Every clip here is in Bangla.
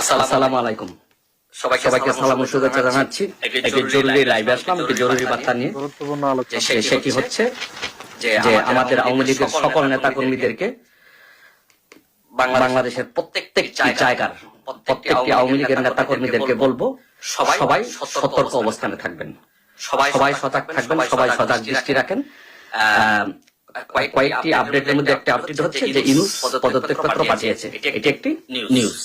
আসসালামু আলাইকুম। সবাইকে সবাইকে সালাম ও শুভেচ্ছা জানাচ্ছি। একটি জরুরি লাইভে আসলাম একটি জরুরি বার্তা নিয়ে। গুরুত্বপূর্ণ আলোচনা যে সেটি হচ্ছে? যে আমাদের আওয়ামী লীগের সকল নেতা কর্মীদেরকে বাংলাদেশের প্রত্যেক জায়গার প্রত্যেকটি আওয়ামী লীগের নেতা কর্মীদেরকে বলব সবাই সতর্ক অবস্থানে থাকবেন। সবাই সজাগ থাকবেন সবাই সজাগ দৃষ্টি রাখেন। আহ, কয়েকটি আপডেটের মধ্যে একটা আপডেট হচ্ছে যে ইনুস পদত্যাগ পত্র পাঠিয়েছে। এটি একটি নিউজ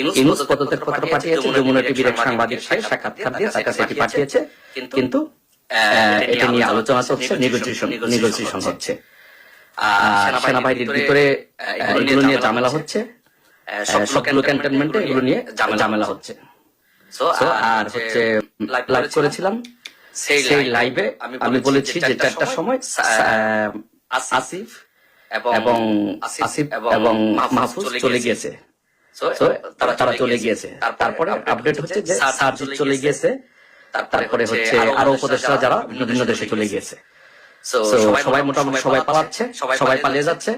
ইনুস পদত্যাগ পত্র পাঠিয়েছে যমুনা টিভির এক সাংবাদিক সাহেব সাক্ষাৎকার দিয়ে তার কাছে এটি পাঠিয়েছে। কিন্তু এটা নিয়ে আলোচনা চলছে নেগোসিয়েশন নেগোসিয়েশন হচ্ছে। সেনাবাহিনীর ভিতরে এগুলো নিয়ে ঝামেলা হচ্ছে। সবগুলো ক্যান্টনমেন্টে এগুলো নিয়ে ঝামেলা হচ্ছে। আর হচ্ছে লাইভ করেছিলাম সেই লাইভে আমি বলেছি যে চারটার সময় আসিফ এবং আসিফ এবং মাহফুজ চলে গিয়েছে তারা তারা চলে গিয়েছে। তারপরে আপডেট হচ্ছে যে চলে গিয়েছে। তারপরে হচ্ছে আরও উপদেষ্টা যারা বিভিন্ন দেশে চলে গিয়েছে। সবাই মোটামুটি সবাই পালাচ্ছে সবাই পালিয়ে যাচ্ছে।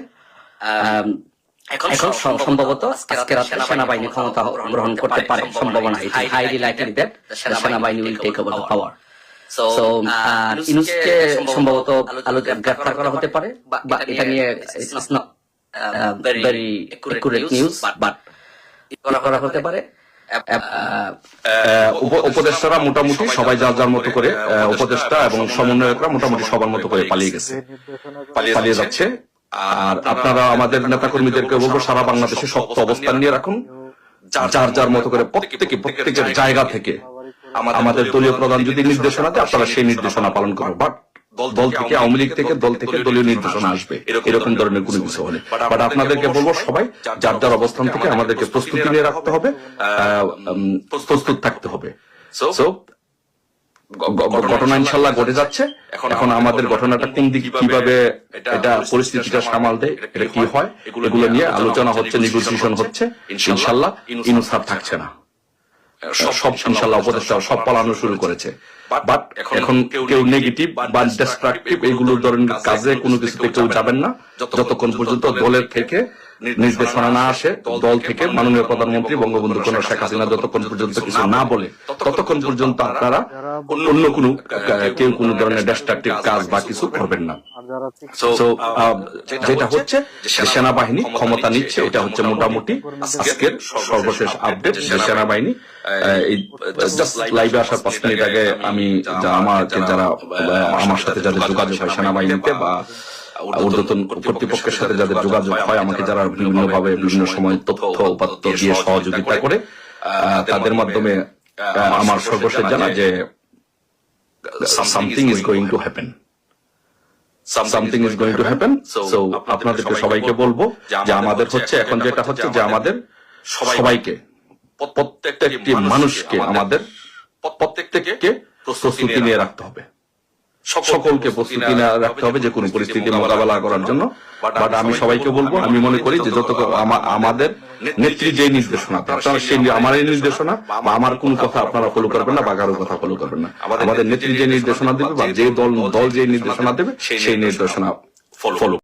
এখন সম্ভবত আজকে রাতে সেনাবাহিনী ক্ষমতা গ্রহণ করতে পারে। সম্ভাবনা হাইলি লাইকলি দ্যাট সেনাবাহিনী will take over power so ইনুসকে সম্ভবত আলো গ্রেফতার করা হতে পারে বা এটা নিয়ে it's not very accurate news but করা হতে পারে। উপদেষ্টারা মোটামুটি সবাই যার যার মতো করে আহ, উপদেষ্টা এবং সমন্বয়করা মোটামুটি সবার মতো করে পালিয়ে গেছে। পালিয়ে যাচ্ছে। আর আপনারা আমাদের নেতা কর্মীদেরকে বলব সারা বাংলাদেশে শক্ত অবস্থান নিয়ে রাখুন। যার যার মতো করে প্রত্যেকে প্রত্যেকের জায়গা থেকে আমাদের দলীয় প্রধান যদি নির্দেশনা দেয় আপনারা সেই নির্দেশনা পালন করুন। বাট দল থেকে আওয়ামী লীগ থেকে দল থেকে দলীয় নির্দেশনা আসবে। এরকম ধরনের কোনো কিছু হলে বাট আপনাদেরকে বলব সবাই যার যার অবস্থান থেকে আমাদেরকে প্রস্তুতি নিয়ে রাখতে হবে প্রস্তুত থাকতে হবে। সো ঘটনা ইনশাল্লাহ ঘটে যাচ্ছে। এখন আমাদের ঘটনাটা কোন দিক কীভাবে এটা পরিস্থিতিটা সামাল দেয় এটা কি হয় এগুলো নিয়ে আলোচনা হচ্ছে নেগোসিয়েশন হচ্ছে। ইনশাল্লাহ ইনুসার থাকছে না। সব ইনশাল্লাহ উপদেষ্টা সব পালানো শুরু করেছে। বাট এখন কেউ নেগেটিভ বা ডিস্ট্রাকটিভ এইগুলো ধরনের কাজে কোনো কিছুতে কেউ যাবেন না। যতক্ষণ পর্যন্ত দলের থেকে নির্দেশনা না আসে দল থেকে মাননীয় প্রধানমন্ত্রী বঙ্গবন্ধু কোন শেখ হাসিনা যতক্ষণ পর্যন্ত কিছু না বলে ততক্ষণ পর্যন্ত আপনারা অন্য কোনো কেউ কোনো ধরনের ডিস্ট্রাকটিভ কাজ বা কিছু করবেন না। আর So, যেটা হচ্ছে যে সেনাবাহিনী ক্ষমতা নিচ্ছে এটা হচ্ছে মোটামুটি আজকের সর্বশেষ আপডেট যে সেনাবাহিনী এই লাইভে আসার পাঁচ মিনিট আগে আমি আমাকে যারা আমার সাথে যাদের যোগাযোগ হয় সেনাবাহিনীতে বা ঊর্ধ্বতন কর্তৃপক্ষের সাথে যাদের যোগাযোগ হয় আমাকে যারা বিভিন্ন ভাবে বিভিন্ন সময় তথ্য উপাত্ত দিয়ে সহযোগিতা করে আহ, তাদের মাধ্যমে আহ, আমার সর্বশেষ জানা যে something is going to happen something is going to happen so আপনাদেরকে সবাইকে বলব যে আমাদের হচ্ছে এখন যেটা হচ্ছে যে আমাদের সবাইকে প্রত্যেকটি মানুষকে আমাদের প্রত্যেককে প্রস্তুতি নিয়ে রাখতে হবে। সকলকে প্রস্তুতি না রাখতে হবে যে কোনো পরিস্থিতি মোকাবেলা করার জন্য। বাট আমি সবাইকে বলব আমি মনে করি যে যত আমাদের নেত্রী যে নির্দেশনা আপনারা সেই আমার এই নির্দেশনা বা আমার কোন কথা আপনারা ফলো করবেন না বা কারও কথা ফলো করবেন না। আমাদের নেত্রী যে নির্দেশনা দেবে বা যে দল দল যে নির্দেশনা দেবে সেই নির্দেশনা ফলো